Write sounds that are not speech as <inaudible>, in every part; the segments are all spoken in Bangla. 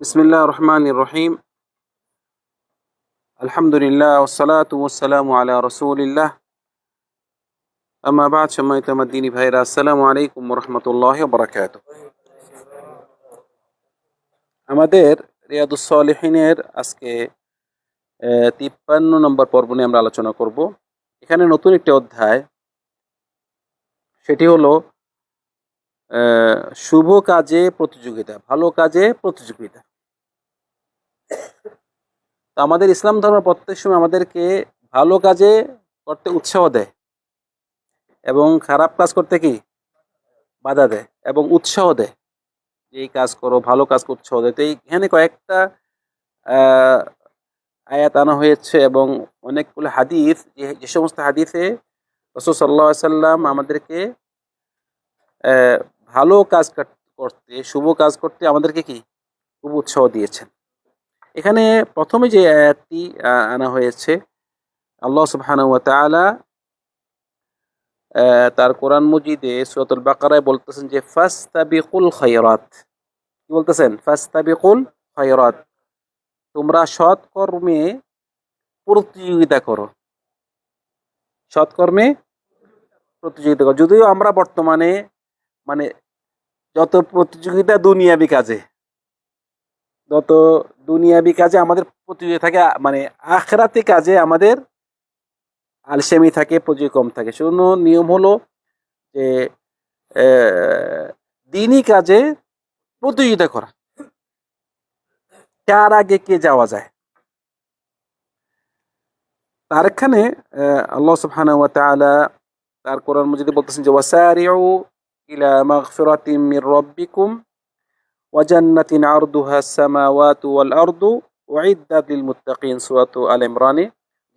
বিসমিল্লা রহমান রহিম আলহামদুলিল্লাহ ওসালাত ওসালাম আলা রসুলিল্লাহ আমাবাদ সময় তোমার দিনী আমাদের রিয়াদুসলিহিনের আজকে তিপ্পান্ন নম্বর পর্ব নিয়ে আমরা আলোচনা করব এখানে নতুন একটি অধ্যায় সেটি হলো শুভ কাজে প্রতিযোগিতা, ভালো কাজে প্রতিযোগিতা। তো আমাদের ইসলাম ধর্ম প্রত্যেক সময় আমাদেরকে ভালো কাজে করতে উৎসাহ দেয় এবং খারাপ কাজ করতে কি? বাধা দেয় এবং উৎসাহ দেয় যে এই কাজ করো, ভালো কাজ উৎসাহ দেয়। তো এইখানে কয়েকটা আয়াত আনা হয়েছে এবং অনেকগুলো হাদিস, যে সমস্ত হাদিসে রসুল সাল্লাহ সাল্লাম আমাদেরকে ভালো কাজ করতে, শুভ কাজ করতে আমাদেরকে কি? খুব উৎসাহ দিয়েছেন। এখানে প্রথমে যে আয়াতটি আনা হয়েছে আল্লাহ আহ, তার কোরআন মজিদে সূরাতুল বাকারায় বলতেছেন যে ফাস্তাবিকুল খায়রাত। কি বলতেছেন? ফাস্তাবিকুল খায়রাত। তোমরা সৎকর্মে প্রতিযোগিতা করো। সৎকর্মে প্রতিযোগিতা করো। যদিও আমরা বর্তমানে মানে যত প্রতিযোগিতা দুনিয়াবি কাজে যত দুনিয়াবি কাজে আমাদের প্রতিযোগিতা থাকে মানে আখরাতি কাজে আমাদের আলসেমি থাকে, প্রতিযোগী কম থাকে। সেজন্য নিয়ম হলো যে দিনই কাজে প্রতিযোগিতা করা। কার আগে কে যাওয়া যায়? তার এখানে আল্লাহ সুবহানাহু তার কোরআন মজিদে বলতেছেন যে, ওয়াসারিউ ইলা মাগফিরাতিম মির রাব্বিকুম ওয়া জান্নাতিন আরদুহা সামাওয়াতু ওয়াল আরদু লিল মুত্তাকিন সূরাতু আল ইমরানে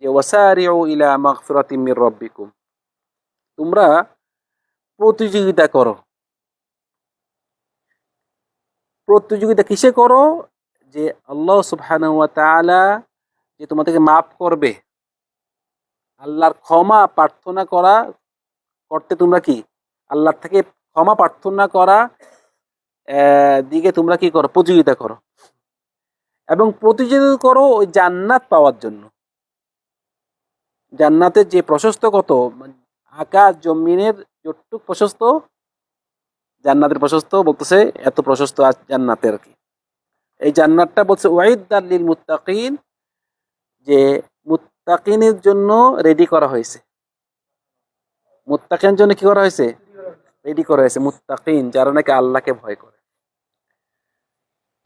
যে ওয়াসারিউ ইলা মাগফিরাতিম মির রাব্বিকুম তোমরা প্রতিযোগিতা করো। প্রতিযোগিতা কিসে করো? যে আল্লাহ সুবহানাহু ওয়া তাআলা যে তোমাদেরকে মাফ করবে। আল্লাহর ক্ষমা প্রার্থনা করা করতে তোমরা কি? আল্লাহর থেকে ক্ষমা প্রার্থনা করা দিকে তোমরা কি করো? প্রতিযোগিতা করো। এবং প্রতিযোগিতা করো ওই জান্নাত পাওয়ার জন্য। জান্নাতের যে প্রশস্ত কত? আকাশ জমিনের যতটুক প্রশস্ত, জান্নাতের প্রশস্ত বলতেছে এত প্রশস্ত জান্নাতের আর কি। এই জান্নাতটা বলছে ওয়াইদার লিল মুত্তাকিন যে মুত্তাকিনের জন্য রেডি করা হয়েছে। মুত্তাকিনের জন্য কি করা হয়েছে? রেডি করা হয়েছে, মুত্তাকিন, যারা নাকি আল্লাহকে ভয় করে।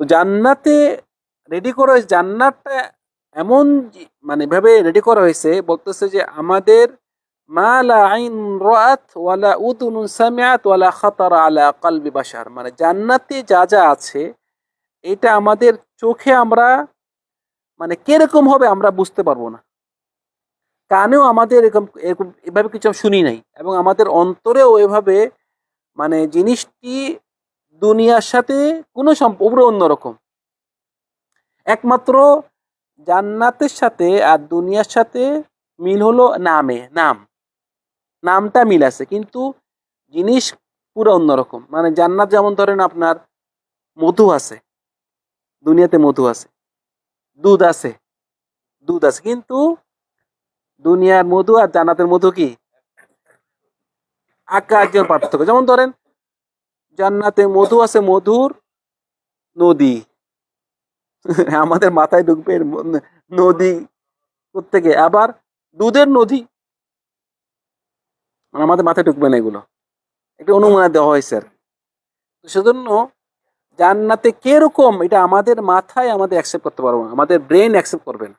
তো জান্নাতে রেডি করা হয়েছে, জান্নাতটা এমন মানে ভাবে রেডি করা হয়েছে, বলতেছে যে আমাদের মা আইন রাআত ওয়ালা উদুনুন সামিআত ওয়ালা খাতারা আলা কলবি বাশার। মানে জান্নাতে যা যা আছে, এটা আমাদের চোখে আমরা মানে কীরকম হবে আমরা বুঝতে পারব না। কানেও আমাদের এরকম এরকম এভাবে কিছু শুনি নাই, এবং আমাদের অন্তরেও এভাবে মানে জিনিসটি দুনিয়ার সাথে কোনো সম্প পুরো অন্যরকম একমাত্র জান্নাতের সাথে আর দুনিয়ার সাথে মিল হলো নামে, নাম। নামটা মিল আছে, কিন্তু জিনিস পুরো অন্যরকম মানে জান্নাত যেমন ধরেন আপনার মধু আছে, দুনিয়াতে মধু আছে, দুধ আছে দুধ আছে। কিন্তু দুনিয়ার মধু আর জান্নাতের মধু কি? আকাশের পার্থক্য। যেমন ধরেন, জান্নাতে মধু আছে, মধুর নদী। <laughs> আমাদের মাথায় ঢুকবে নদী প্রত্যেকে। আবার দুধের নদী। আমাদের মাথায় ঢুকবে না এগুলো। একটা অনুমান দেওয়া হয়েছে আর সেজন্য জান্নাতে কীরকম এটা আমাদের মাথায় আমাদের অ্যাকসেপ্ট করতে পারব না। আমাদের ব্রেন অ্যাকসেপ্ট করবে না।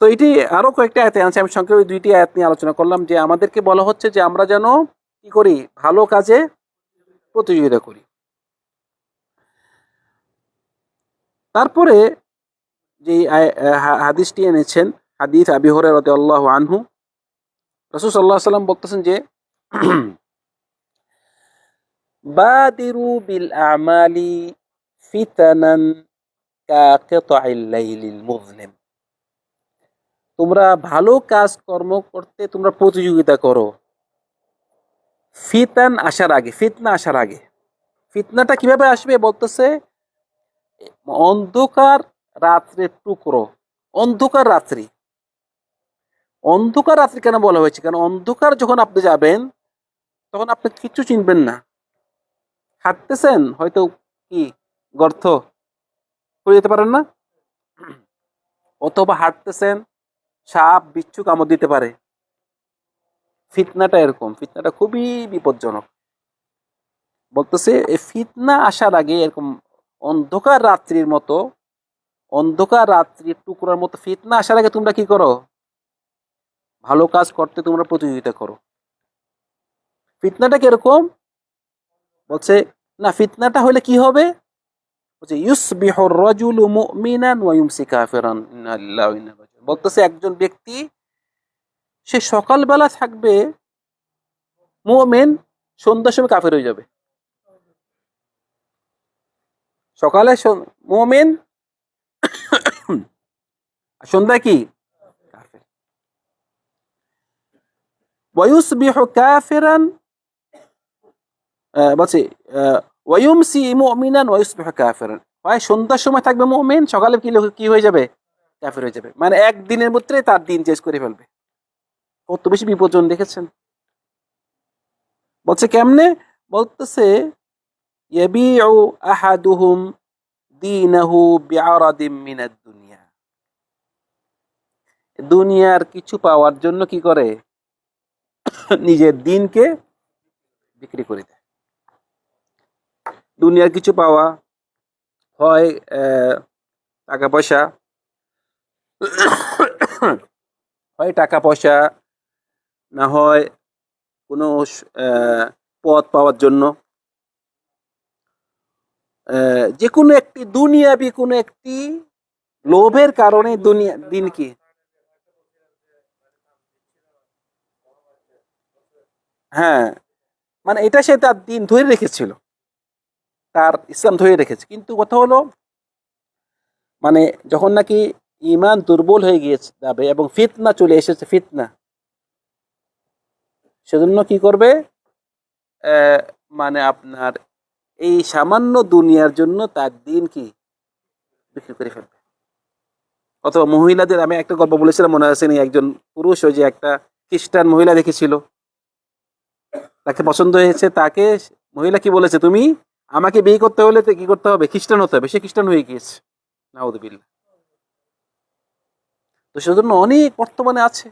তো এটি আরও কয়েকটা আয়াত আছে আমি সংক্ষেপে দুইটি আয়াত নিয়ে আলোচনা করলাম যে আমাদেরকে বলা হচ্ছে যে আমরা যেন কি করি? ভালো কাজে প্রতিযোগিতা করি। তারপরে যে হাদিসটি এনেছেন, হাদিস আবি হরে আল্লাহ আনহু, রসুল সাল্লাহ সাল্লাম বলতেছেন যে, বাদিরু বিল আমালি ফিতানান কাকিতাইল লাইলিল মুযলিম তোমরা ভালো কাজ কর্ম করতে তোমরা প্রতিযোগিতা করো। ফিতান আসার আগে, ফিতনা আসার আগে। ফিতনাটা কীভাবে আসবে বলতেছে? অন্ধকার রাত্রের টুকরো। অন্ধকার রাত্রি। অন্ধকার রাত্রি কেন বলা হয়েছে? কারণ অন্ধকার যখন আপনি যাবেন, তখন আপনি কিচ্ছু চিনবেন না। হাঁটতেছেন, হয়তো কি গর্থ করে যেতে পারেন না? অথবা হাঁটতেছেন সাপ, বিচ্ছু কামড় দিতে পারে। ফিতনাটা এরকম, ফিতনাটা খুবই বিপজ্জনক। বলতেছে, এই ফিতনা আসার আগে এরকম অন্ধকার রাত্রির মতো, অন্ধকার রাত্রির টুকরার মতো ফিতনা আসার আগে তোমরা কি করো? ভালো কাজ করতে তোমরা প্রতিযোগিতা করো। ফিতনাটা কীরকম? বলছে, না, ফিতনাটা হলে কি হবে? বলছে, ইউসবিহুর রাজুলু মুমিনান ওয়া ইউমসি কাফিরান ইন্না লিল্লাহি ওয়া ইন্না। বলতেছে একজন ব্যক্তি সে সকালবেলা থাকবে মুমিন সন্ধ্যার সময় কাফের হয়ে যাবে। সকালে মুমিন <coughs> আর সন্ধ্যায় কি? কাফের। কাফিরান আহ, বলছে আহ, ওয়ায়ুমসি মুমিনান ওয়ায়ুসবিহু কাফিরান। হয় সন্ধ্যার সময় থাকবে মুমিন সকালে কি কি হয়ে যাবে? কাফের হয়ে যাবে। মানে একদিনের মধ্যে তার দিন চেঞ্জ করে ফেলবে। কত বেশি বিপজ্জন দেখেছেন? বলছে, কেমনে? বলতেছে দুনিয়ার কিছু পাওয়ার জন্য কি করে? নিজের দিনকে বিক্রি করে দেয়। দুনিয়ার কিছু পাওয়া হয় টাকা পয়সা হয় টাকা পয়সা না হয় কোনো পদ পাওয়ার জন্য। যে কোনো একটি দুনিয়াবি কোনো একটি লোভের কারণে দুনিয়া, দিন কি? হ্যাঁ মানে এটা সে তার দিন ধরে রেখেছিল। তার ইসলাম ধরে রেখেছে। কিন্তু কথা হলো মানে যখন নাকি ইমান দুর্বল হয়ে গিয়েছে, যাবে এবং ফিতনা চলে এসেছে, ফিতনা। সেজন্য কি করবে? মানে আপনার এই সামান্য দুনিয়ার জন্য তার দিন কি? বিক্রি করে ফেলবে। অথবা মহিলাদের, আমি একটা গল্প বলেছিলাম, মনে আছে একজন পুরুষ ওই যে একটা খ্রিস্টান মহিলা দেখেছিল। তাকে পছন্দ হয়েছে, তাকে মহিলা কি বলেছে? তুমি আমাকে বিয়ে করতে হলে কি করতে হবে? খ্রিস্টান হতে হবে। সে খ্রিস্টান হয়ে গিয়েছে। নাউদুবিল্লাহ তো সেজন্য অনেক বর্তমানে আছে।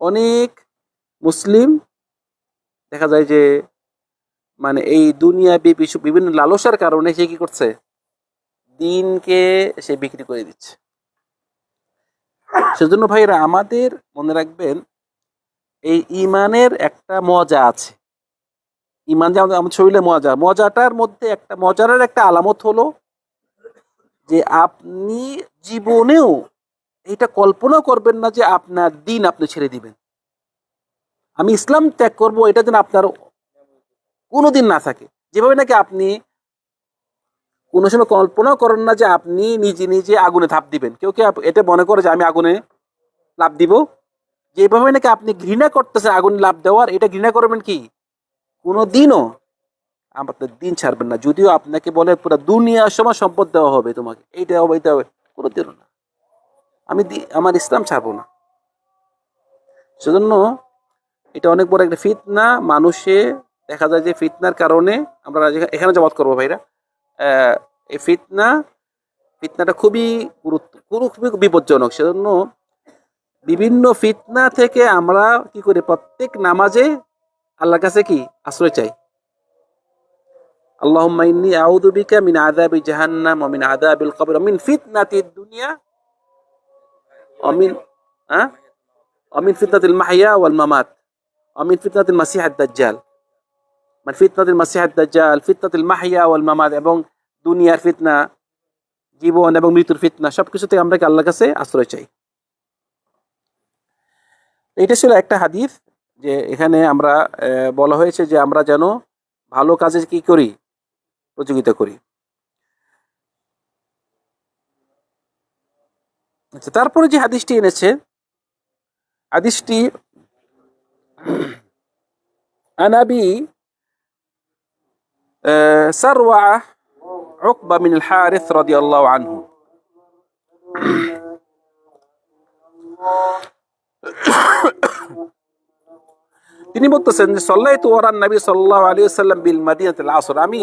অনেক মুসলিম দেখা যায় যে মানে এই দুনিয়া বিভিন্ন লালসার কারণে সে কি করছে? দিনকে সে বিক্রি করে দিচ্ছে। সেজন্য ভাইরা আমাদের মনে রাখবেন, এই ইমানের একটা মজা আছে। ইমান যে আমাদের শরীরে মজা, মজাটার মধ্যে একটা মজার একটা আলামত হলো যে আপনি জীবনেও এটা কল্পনা করবেন না যে আপনার দিন আপনি ছেড়ে দিবেন। আমি ইসলাম ত্যাগ করব, এটা যেন আপনার কোনো দিন না থাকে। যেভাবে নাকি আপনি কোনো সময় কল্পনা করেন না যে আপনি নিজে নিজে আগুনে ধাপ দিবেন। কেউ কেউ এটা মনে করে যে আমি আগুনে লাভ দিব? যেভাবে নাকি আপনি ঘৃণা করতেছেন আগুনে লাভ দেওয়ার, এটা ঘৃণা করবেন কি? কোনো দিনও আপনার দিন ছাড়বেন না। যদিও আপনাকে বলে পুরো দুনিয়ার সময় সম্পদ দেওয়া হবে তোমাকে। এইটা হবে এইটা হবে কোনো দিনও না। আমি আমার ইসলাম ছাড়বো না। সেজন্য এটা অনেক বড় একটা ফিতনা। মানুষে দেখা যায় যে ফিতনার কারণে আমরা এখানে জবাব করব ভাইরা। এই ফিতনা, ফিতনাটা খুবই গুরুত্ব খুবই বিপজ্জনক। সেজন্য বিভিন্ন ফিতনা থেকে আমরা কি করি? প্রত্যেক নামাজে আল্লাহর কাছে কি? আশ্রয় চাই। আল্লাহ মিন আযাবি জাহান্নাম মিন আযাবিল কবর। মিন ফিতনাতিদ দুনিয়া ওয়া মিন হ্যাঁ ওয়া মিন ফিতনাতিল মাহইয়া ওয়াল মামাত ওয়া মিন ফিতনাতিল মাসিহাদ দাজ্জাল মানে ফিতনাতিল মাসিহাদ দাজ্জাল ফিতনাতিল মাহইয়া ওয়াল মামাত এবং দুনিয়ার ফিতনা জীবন এবং মৃত্যুর ফিতনা সবকিছু থেকে আমরা কি আল্লাহর কাছে আশ্রয় চাই এটা ছিল একটা হাদিস যে এখানে আমরা বলা হয়েছে যে আমরা যেন ভালো কাজে কি করি প্রতিযোগিতা করি আচ্ছা তারপরে যে হাদিসটি এনেছে, হাদিসটি আনাবি সারওয়া মিন আল হারিস রাদিয়াল্লাহু আনহু। তিনি বলতেছেন যে, সাল্লাইতু ওয়ারান নবী সাল্লাল্লাহু আলাইহি ওয়াসাল্লাম বিল মাদিনাতিল আসর। আমি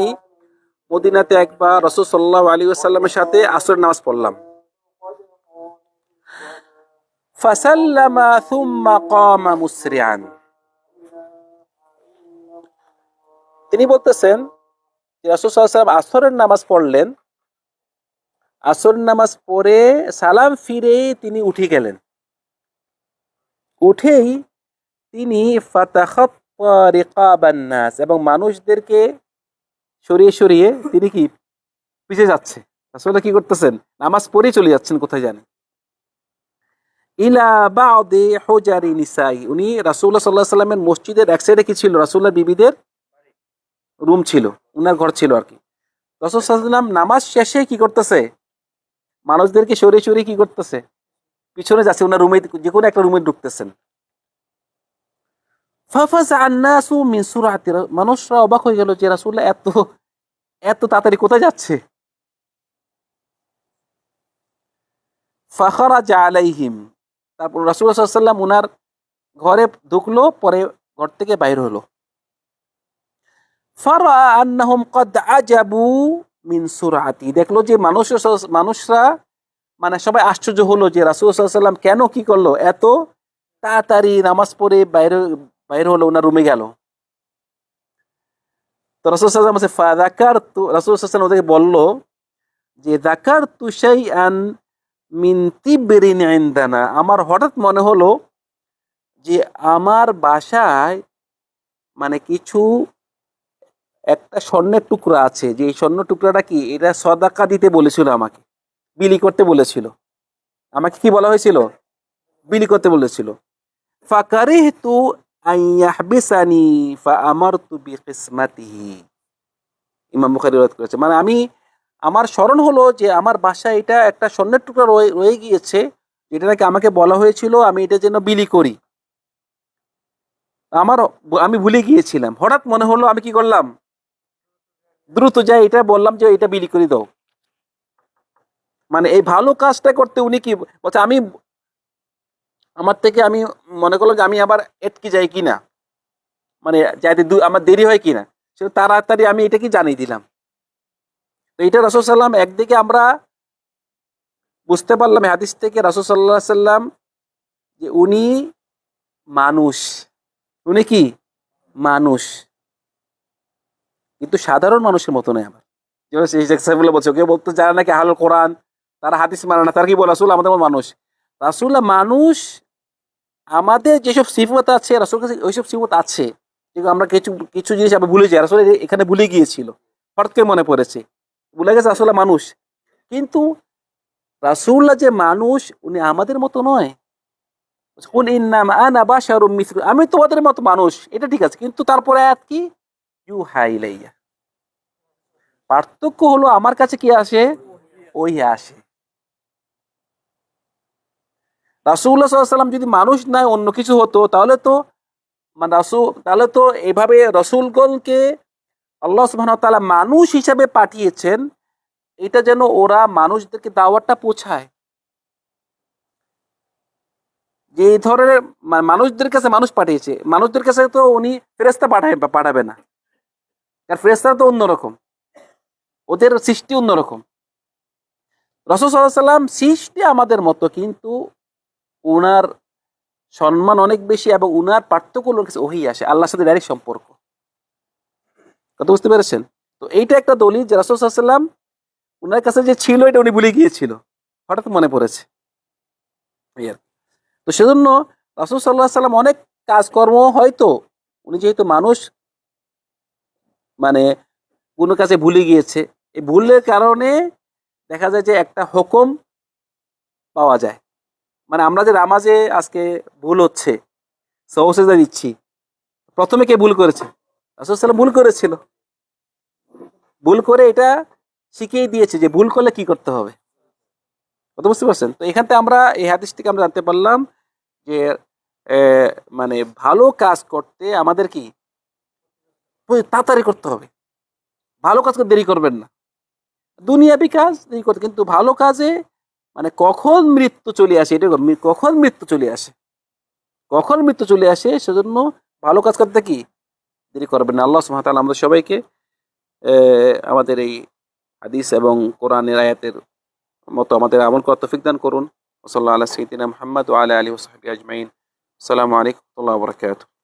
মদিনাতে একবার রসুল সাল্লাল্লাহু আলাইহি ওয়াসাল্লামের সাথে আসরের নামাজ পড়লাম। ফাসাল্লামা থুম্মা কামা মুসরিআন তিনি বলতেছেন ওয়াসাল্লাম আসরের নামাজ পড়লেন। আসরের নামাজ পড়ে সালাম ফিরে তিনি উঠে গেলেন। উঠেই তিনি ফাতাখাত্তা রিকাবান নাস এবং মানুষদেরকে সরিয়ে সরিয়ে তিনি কি পিছিয়ে যাচ্ছে। আসলে কি করতেছেন? নামাজ পড়েই চলে যাচ্ছেন, কোথায় জানেন? ইলা বাদে হোজারি নিসাই। উনি রাসূলুল্লাহ সাল্লাল্লাহু আলাইহি সাল্লামের মসজিদের এক সাইডে কি ছিল? রাসূলুল্লাহ বিবিদের রুম ছিল, উনার ঘর ছিল আর কি রাসূল সাল্লাম নামাজ শেষে কি করতেছে? মানুষদেরকে সরিয়ে সরিয়ে কি করতেছে? পিছনে যাচ্ছে ওনার রুমে যে কোনো একটা রুমে ঢুকতেছেন। মিন মানুষরা অবাক হয়ে গেল যে রাসূলুল্লাহ এত এত তাড়াতাড়ি কোথায় যাচ্ছে? ফাখারাজা আলাইহিম। তারপর আলাইহি সাল্লাম উনার ঘরে ঢুকলো, পরে ঘর থেকে বাইর হলো। মিন সুরাতি। দেখল যে মানুষ মানুষরা মানে সবাই আশ্চর্য হলো যে রাসুল সাল্লাম কেন কি করল? এত তাড়াতাড়ি নামাজ পড়ে বাইরে বাইরে হলো ওনার রুমে গেল। তো রাসূল সাল্লাম ওয়াসাল্লাম ফাযাকার তু রাসূল ওয়াসাল্লাম ওদেরকে বলল যে দাকার তু শাইআন মিন তিবরিন ইনদানা। আমার হঠাৎ মনে হলো যে আমার বাসায় মানে কিছু একটা স্বর্ণের টুকরা আছে। যে এই স্বর্ণ টুকরাটা কি? এটা সদাকা দিতে বলেছিল আমাকে। বিলি করতে বলেছিল। আমাকে কি বলা হয়েছিল? বিলি করতে বলেছিল। ফাকারিহতু আন ইয়াহবিসানি ফাআমারতু বিকিসমাতিহি। ইমাম বুখারী রদ করেছে। মানে আমি আমার স্মরণ হলো যে আমার বাসায় এটা একটা স্বর্ণের টুকরা রয়ে রয়ে গিয়েছে এটা নাকি আমাকে বলা হয়েছিল, আমি এটা যেন বিলি করি। আমার আমি ভুলে গিয়েছিলাম। হঠাৎ মনে হলো আমি কি করলাম? দ্রুত যাই, এটা বললাম যে এটা বিলি করে দাও। মানে এই ভালো কাজটা করতে উনি কি, বলছে আমি, আমার থেকে আমি মনে করলাম যে আমি আবার এটকে যাই কিনা? মানে যাইতে আমার দেরি হয় কিনা? সেটা তাড়াতাড়ি আমি এটা কি জানিয়ে দিলাম? তো এটা রসুল সাল্লাম একদিকে আমরা বুঝতে পারলাম হাদিস থেকে রসুল সাল্লাহ সাল্লাম যে উনি মানুষ। উনি কি? মানুষ। কিন্তু সাধারণ মানুষের মতো নয় আবার। যেমন বলছে কেউ বলতে যারা নাকি আহল কোরআন, তারা হাদিস মানে না, তারা কি বলে? রাসুল আমাদের মানুষ। রাসুল্লাহ মানুষ, আমাদের যেসব সিফত আছে রাসুল কাছে ওইসব সিফত আছে। যেগুলো আমরা কিছু কিছু জিনিস আমরা ভুলে যাই। রাসুল এখানে ভুলে গিয়েছিল। হঠাৎ মনে পড়েছে। ভুলে গেছে রাসুল্লাহ মানুষ। কিন্তু রাসুল্লাহ যে মানুষ, উনি আমাদের মতো নয়। ইন্নাম আনা বাশারুম মিসলু, আমি তোমাদের মতো মানুষ, এটা ঠিক আছে। কিন্তু তারপরে আয়াত কি? ইউ পার্থক্য হলো আমার কাছে কি আসে? ওই আসে। রাসুল্লাহ সাল্লাম যদি মানুষ নয় অন্য কিছু হতো, তাহলে তো মানে রাসুল, তাহলে তো এভাবে রসুলগণকে আল্লাহ তাআলা মানুষ হিসাবে পাঠিয়েছেন, এটা যেন ওরা মানুষদেরকে দাওয়াতটা পৌঁছায়। যে এই ধরনের মানুষদের কাছে মানুষ পাঠিয়েছে, মানুষদের কাছে তো উনি ফেরেস্তা পাঠায়, পাঠাবে না। কারণ ফেরেস্তা তো অন্যরকম। ওদের সৃষ্টি অন্যরকম। সাল্লাহ সাল্লাম সৃষ্টি আমাদের মতো, কিন্তু উনার সম্মান অনেক বেশি এবং উনার পার্থক্য হলো কাছে ওহি আসে, আল্লাহর সাথে ডাইরেক্ট সম্পর্ক। কথা বুঝতে পেরেছেন? তো এইটা একটা দলিল যে রসুল সাল্লাম উনার কাছে যে ছিল এটা উনি ভুলে গিয়েছিল। হঠাৎ মনে পড়েছে। তো সেজন্য রাসুল সাল্লাহ সাল্লাম অনেক কাজকর্ম হয়তো উনি যেহেতু মানুষ মানে কোনো কাছে ভুলে গিয়েছে। এই ভুলের কারণে দেখা যায় যে একটা হুকুম পাওয়া যায়। মানে আমরা যে নামাজে আজকে ভুল হচ্ছে সহসেজা দিচ্ছি প্রথমে কে ভুল করেছে? রাসুল সাল্লাম ভুল করেছিল। ভুল করে এটা শিখিয়ে দিয়েছে যে ভুল করলে কি করতে হবে। কথা বুঝতে পারছেন? তো এখান থেকে আমরা এই হাদিস থেকে আমরা জানতে পারলাম যে মানে ভালো কাজ করতে আমাদের কি? তাড়াতাড়ি করতে হবে। ভালো কাজ করতে দেরি করবেন না। দুনিয়াবি কাজ দেরি করতে, কিন্তু ভালো কাজে মানে কখন মৃত্যু চলে আসে, এটা কখন মৃত্যু চলে আসে? কখন মৃত্যু চলে আসে? সেজন্য ভালো কাজ করতে কি? দেরি করবেন আল্লাহ সুহামতাল আমাদের সবাইকে আমাদের এই হাদিস এবং কোরআনের আয়াতের মতো আমাদের আমল করা তফিক দান করুন। ওসল্লা আল্লাহ সঈদিনা মোহাম্মদ আলা আলী ওসাহাবি আজমাইন। আসসালামু আলাইকুম ওয়া বারাকাতুহু।